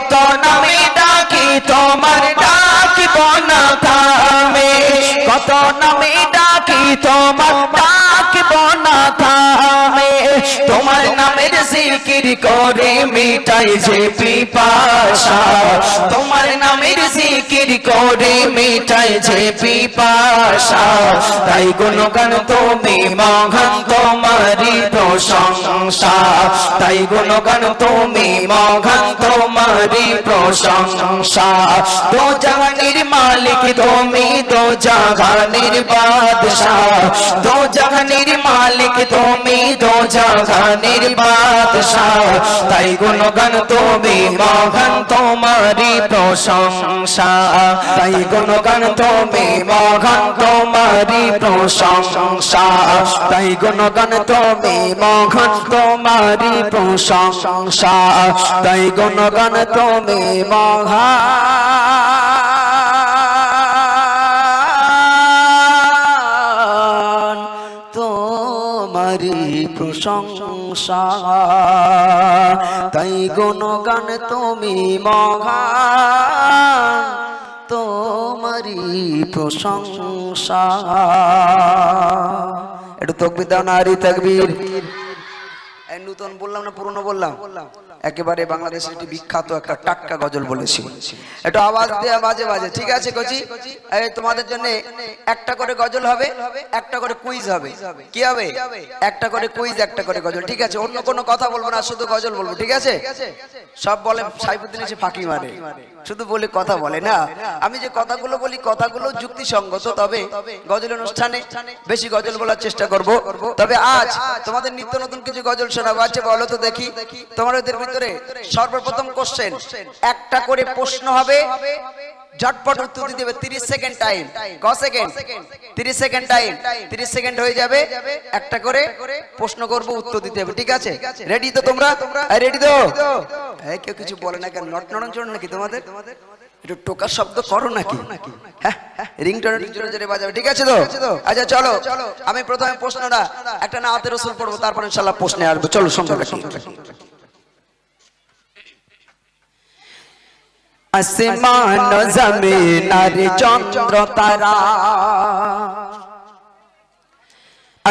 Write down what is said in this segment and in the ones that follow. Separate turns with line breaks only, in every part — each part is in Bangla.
কত নামে জিকির করে মিটাই যে পিপাসা। তোমার নামের জিকির করে যে পিপাসা। তাই গুণগান তুমি মহান তোমারি প্রশংসা। তাই গুণগান তুমি মহান তোমারি প্রশংসা। দো জাহানের মালিক তুমি দো জাহানের জাহানের তুমি দো জাহানের বাদশাহ। তাই গুণগান তুমি, মহান তোমারি প্রশংসা। তাই গুণগান তুমি, মহান তোমারি প্রশংসা। তাই গুণগান তুমি, মহান তোমারি প্রশংসা। তাই গুণগান তুমি, মহান প্রশংসা তাই গুণগান তুমি মহান তোমারি প্রশংসা। একটু তকবির দাও নারী তকবির। নূতন বললাম না, পুরনো বললাম? একেবারে বাংলাদেশের একটি বিখ্যাত একটা টাটকা গজল বলেছি। একটু আওয়াজ দেয়া মাঝে মাঝে, ঠিক আছে কচি? তোমাদের জন্য একটা করে গজল হবে, একটা করে কুইজ হবে। কি হবে? একটা করে কুইজ একটা করে গজল, ঠিক আছে? অন্য কোনো কথা বলব না, শুধু গজল বলব, ঠিক আছে? সব বলে সাইফুদ্দিন এসে ফাঁকি মারে। শুধু বলে কথা বলে না আমি যে কথাগুলো বলি কথাগুলো যুক্তিসঙ্গত তবে গজল অনুষ্ঠানে বেশি গজল বলার চেষ্টা করব। তবে আজ তোমাদের নিত্য নতুন কিছু গজল শোনাবো আছে বলো তো দেখি। তোমাদের ভিতরে সর্বপ্রথম কোশ্চেন একটা করে প্রশ্ন হবে। ঝটপট উত্তর দিতে হবে। 30 সেকেন্ড টাইম ক সেকেন্ড। 30 সেকেন্ড? টাইম 30 সেকেন্ড হয়ে যাবে। একটা করে প্রশ্ন করব উত্তর দিতে হবে। ঠিক আছে? রেডি তো তোমরা? রেডি তো? এই কেউ কিছু বলে না কেন? নট নড়ন নাকি তোমাদের? একটু টোকা শব্দ করো নাকি? হ্যাঁ রিংটোন জোরে জোরে বাজাবে ঠিক আছে তো? আচ্ছা চলো আমি প্রথমে প্রশ্নটা একটা না হাতে রসুল পড়ব তারপর ইনশাল্লাহ প্রশ্নে আসব। চলো সুন্দর আসমান জমিন আর চন্দ্র তারা।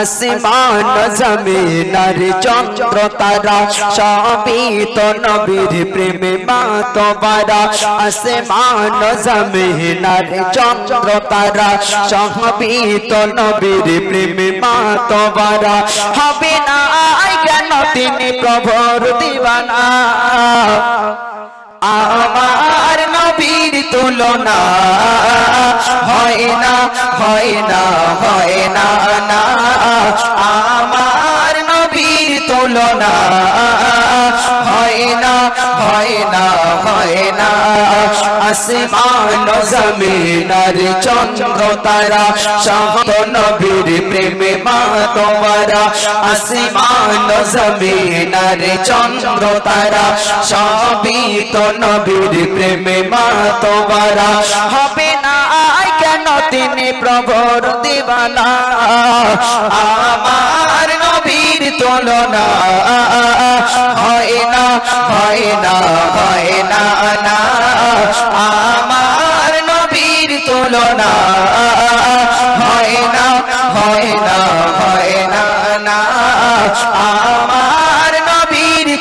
আসমান জমিন আর চন্দ্র তারা সবই তো নবীর প্রেমে মাতবারা আসমান জমিন আর চন্দ্র তারা সবই তো নবীর প্রেমে মাতবারা হবে না কেন তিনি প্রভুর দিবানা? আমার নবীর তুলনা হয় না হয় না। আসমান জমিনার চন্দ্র তারা সহত নবীর প্রেমে মা তোমারা। আসমান জমিনার চন্দ্র তারা, সবই তো নবীর প্রেমে মা তোমারা। হবে না কেন তিনি প্রভুর দিবানা? আমার নবীর তুলনা হয়